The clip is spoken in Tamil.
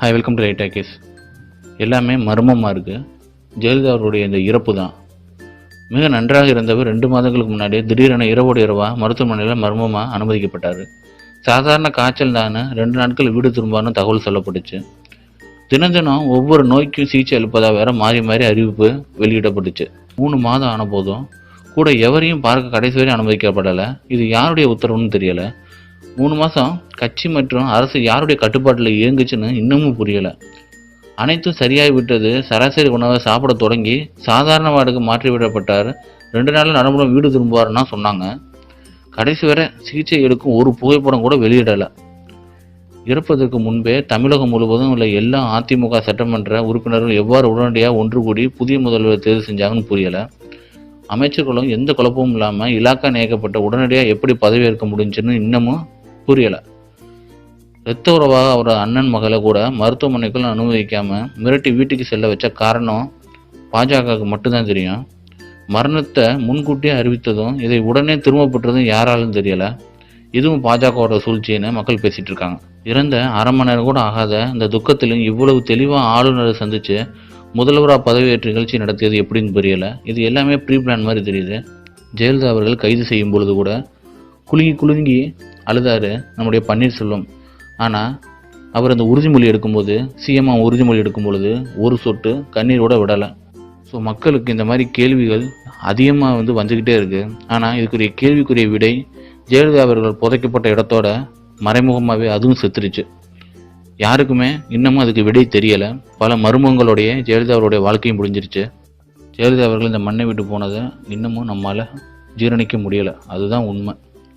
Hi welcome to right case எல்லாமே மர்மமாக இருக்குது ஜெயலலிதா அவருடைய இந்த இறப்பு தான். மிக நன்றாக இருந்தவர் ரெண்டு மாதங்களுக்கு முன்னாடி திடீரென இரவோடு இரவாக மருத்துவமனையில் மர்மமாக அனுமதிக்கப்பட்டார். சாதாரண காய்ச்சல் தானே. ரெண்டு நாட்கள் வீடு திரும்பான்னு தகவல் சொல்லப்பட்டுச்சு. தினம் தினம் ஒவ்வொரு நோய்க்கும் சிகிச்சை அளிப்பதாக வேற மாறி மாறி அறிவிப்பு வெளியிடப்பட்டுச்சு. மூணு மாதம் ஆன போதும் கூட எவரையும் பார்க்க கடைசி வரை அனுமதிக்கப்படலை. இது யாருடைய உத்தரவுன்னு தெரியலை. மூணு மாதம் கட்சி மற்றும் அரசு யாருடைய கட்டுப்பாட்டில் இயங்குச்சுன்னு இன்னமும் புரியலை. அனைத்தும் சரியாகி விட்டது. சராசரி உணவை சாப்பிட தொடங்கி சாதாரண வார்டுக்கு மாற்றி விடப்பட்டார். ரெண்டு நாளில் நடைமுறை வீடு திரும்புவார்னா சொன்னாங்க. கடைசி வரை சிகிச்சை எடுக்கும் ஒரு புகைப்படம் கூட வெளியிடலை. இறப்பதற்கு முன்பே தமிழகம் முழுவதும் உள்ள எல்லா அதிமுக சட்டமன்ற உறுப்பினர்கள் எவ்வாறு உடனடியாக ஒன்று கூடி புதிய முதல்வர் தேர்வு செஞ்சாங்கன்னு புரியலை. அமைச்சர்களும் எந்த குழப்பமும் இல்லாமல் இலாக்கா நியக்கப்பட்ட உடனடியாக எப்படி பதவியேற்க முடிஞ்சுன்னு இன்னமும் புரியலை. ரத்த உறவாக அவரோட அண்ணன் மகளை கூட மருத்துவமனைக்குள் அனுமதிக்காமல் மிரட்டி வீட்டுக்கு செல்ல வச்ச காரணம் பாஜகவுக்கு மட்டும்தான் தெரியும். மரணத்தை முன்கூட்டியே அறிவித்ததும் இதை உடனே திரும்ப பெற்றதும் யாராலும் தெரியலை. இதுவும் பாஜகவோட சூழ்ச்சின்னு மக்கள் பேசிகிட்டு இருக்காங்க. இறந்த அரை மணி நேரம் கூட ஆகாத இந்த துக்கத்திலும் இவ்வளவு தெளிவாக ஆளுநரை சந்தித்து முதல்வராக பதவியேற்ற நிகழ்ச்சி நடத்தியது எப்படின்னு புரியலை. இது எல்லாமே ப்ரீ பிளான் மாதிரி தெரியுது. ஜெயலலிதா அவர்கள் கைது செய்யும் பொழுது கூட குலுங்கி குலுங்கி அழுதாரு நம்முடைய பன்னீர்செல்வம் ஆனால் அவர் அந்த உறுதிமொழி எடுக்கும்போது சிஎம்ஆ உறுதிமொழி எடுக்கும் பொழுது ஒரு சொட்டு கண்ணீரோட விடலை. ஸோ மக்களுக்கு இந்த மாதிரி கேள்விகள் அதிகமாக வந்து வந்துக்கிட்டே இருக்குது ஆனால் இதுக்குரிய கேள்விக்குரிய விடை ஜெயலலிதா அவர்கள் புதைக்கப்பட்ட இடத்தோட மறைமுகமாகவே அதுவும் செத்துருச்சு. யாருக்குமே இன்னமும் அதுக்கு விடை தெரியலை. பல மருமங்களுடைய ஜெயலலிதா அவருடைய வாழ்க்கையும் முடிஞ்சிருச்சு. ஜெயலலிதா அவர்கள் இந்த மண்ணை விட்டு போனதை இன்னமும் நம்மளால் ஜீரணிக்க முடியலை. அதுதான் உண்மை.